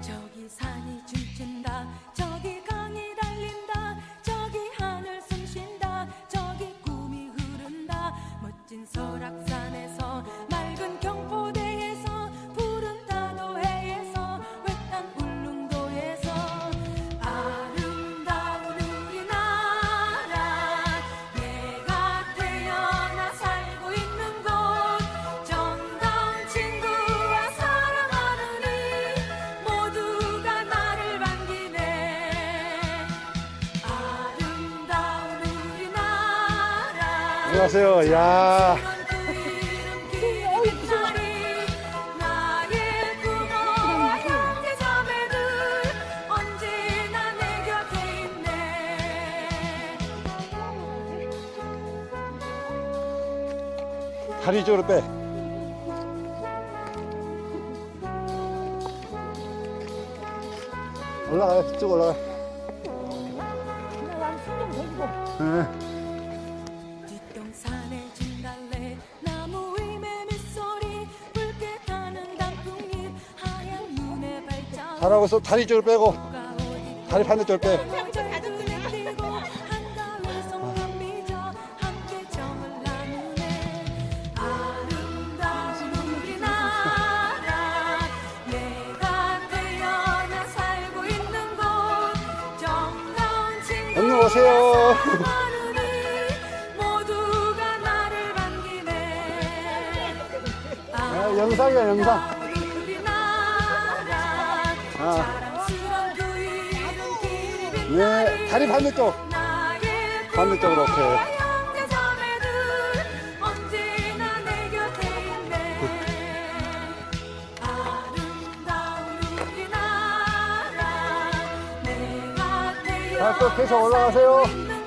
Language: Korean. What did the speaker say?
저기 산이 춤춘다. 저기 강이 달린다. 저기 하늘 숨쉰다. 저기 꿈이 흐른다. 멋진 설악산. 안녕하세요. 야. 다리 쪽으로 빼. 올라가, 쭉 올라가. 응. 잘하고 있어. 다리 줄 빼고. 다리 반대쪽 빼. 안녕하세요. 아, 영상이야 영상. 아. 네, 다리 반대쪽. 반대쪽으로 이렇게. 자, 계속 올라가세요.